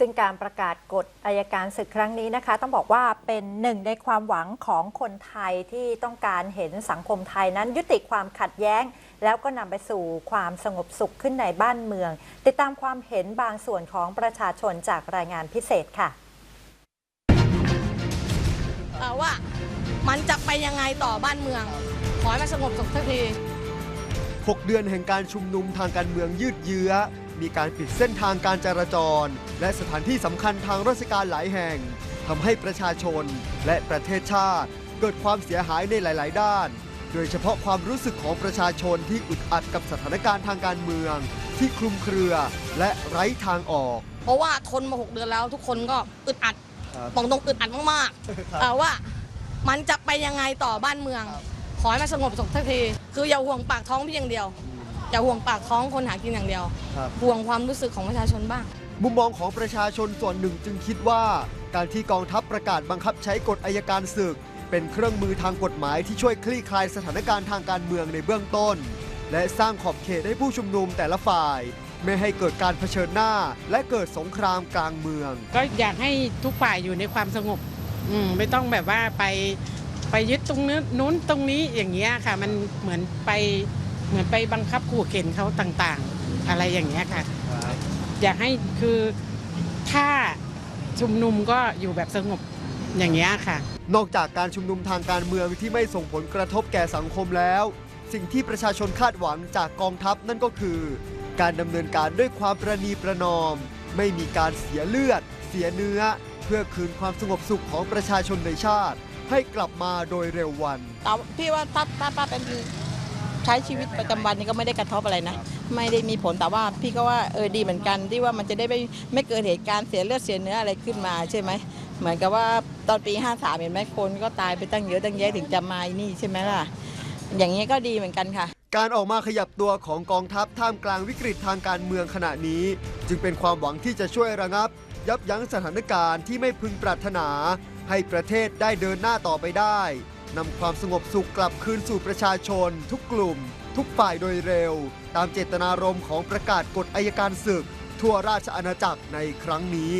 ซึ่งการประกาศกฎอายการศึกครั้งนี้นะคะ ต้องบอกว่าเป็นหนึ่งในความหวังของคนไทยที่ต้องการเห็นสังคมไทยนั้นยุติความขัดแย้ง แล้วก็นำไปสู่ความสงบสุขขึ้นในบ้านเมือง ติดตามความเห็นบางส่วนของประชาชนจากรายงานพิเศษค่ะเอ่อว่ามันจะไปยังไงต่อบ้านเมือง ขอให้มันสงบสุขสักที 6 เดือนแห่งการชุมนุมทางการเมืองยืดเยื้อ มีการปิดเส้นทางการจราจร และสถานที่สำคัญทางราชการหลายแห่งทำให้ประชาชนและประเทศชาติ เกิดความเสียหายในหลาย ๆ ด้าน โดยเฉพาะความรู้สึกของประชาชนที่อึดอัดกับสถานการณ์ทางการเมือง ที่คลุมเครือและไร้ทางออก เพราะว่าทนมา 6 เดือนแล้วทุกคนก็อึดอัดบอกตรงอึดอัดมากๆเอ่อว่ามันจะไปยังไงต่อบ้านเมือง ขอให้มันสงบสุขสักที คืออย่าห่วงปากท้องพี่อย่างเดียว อย่าห่วงปากท้องคนหากินอย่างเดียว ครับ ห่วงความรู้สึกของประชาชนบ้าง มุมมองของประชาชนส่วนหนึ่งจึงคิดว่า การที่กองทัพประกาศบังคับใช้กฎอายการศึก เป็นเครื่องมือทางกฎหมายที่ช่วยคลี่คลายสถานการณ์ทางการเมืองในเบื้องต้น และสร้างขอบเขตให้ผู้ชุมนุมแต่ละฝ่าย ไม่ให้เกิดการเผชิญหน้า และเกิดสงครามกลางเมือง ก็อยากให้ทุกฝ่ายอยู่ในความสงบอืมไม่ต้องแบบว่าไปไปยึดตรงนู้นนู้นตรงนี้อย่างเงี้ยค่ะ มันเหมือนไป เหมือนไปบังคับขู่เข็นเขาต่างๆ อะไรอย่างเงี้ยค่ะ อยากให้คือถ้าชุมนุมก็อยู่แบบสงบอย่างเงี้ยค่ะ นอกจากการชุมนุมทางการเมืองที่ไม่ส่งผลกระทบแก่สังคมแล้ว สิ่งที่ประชาชนคาดหวังจากกองทัพนั่นก็คือ การดำเนินการด้วยความประนีประนอม ไม่มีการเสียเลือด เสียเนื้อ เพื่อคืนความสงบสุขของประชาชนในชาติ ให้กลับมาโดยเร็ววันแต่พี่ว่าถ้าถ้าป้าเป็น ใช้ชีวิตประจำวันนี้ก็ไม่ได้กระทบอะไรนะ ไม่ได้มีผลแต่ว่าพี่ก็ว่าเออดีเหมือนกันที่ว่ามันจะได้ไม่ไม่เกิดเหตุการณ์เสียเลือดเสียเนื้ออะไรขึ้นมาใช่ไหมเหมือนกับว่าตอนปี 53 เห็นไหมคนก็ตายไปตั้งเยอะตั้งแยะถึงจะมานี่ใช่ไหมล่ะ อย่างนี้ยก็ดีเหมือนกันค่ะ การออกมาขยับตัวของกองทัพท่ามกลางวิกฤตทางการเมืองขณะนี้ จึงเป็นความหวังที่จะช่วยระงับ ยับยั้งสถานการณ์ที่ไม่พึงปรารถนา ให้ประเทศได้เดินหน้าต่อไปได้ นำความสงบสุขกลับคืนสู่ประชาชน ทุกกลุ่ม ทุกฝ่ายโดยเร็ว ตามเจตนารมณ์ของประกาศกฎอายการศึก ทั่วราชอาณาจักรในครั้งนี้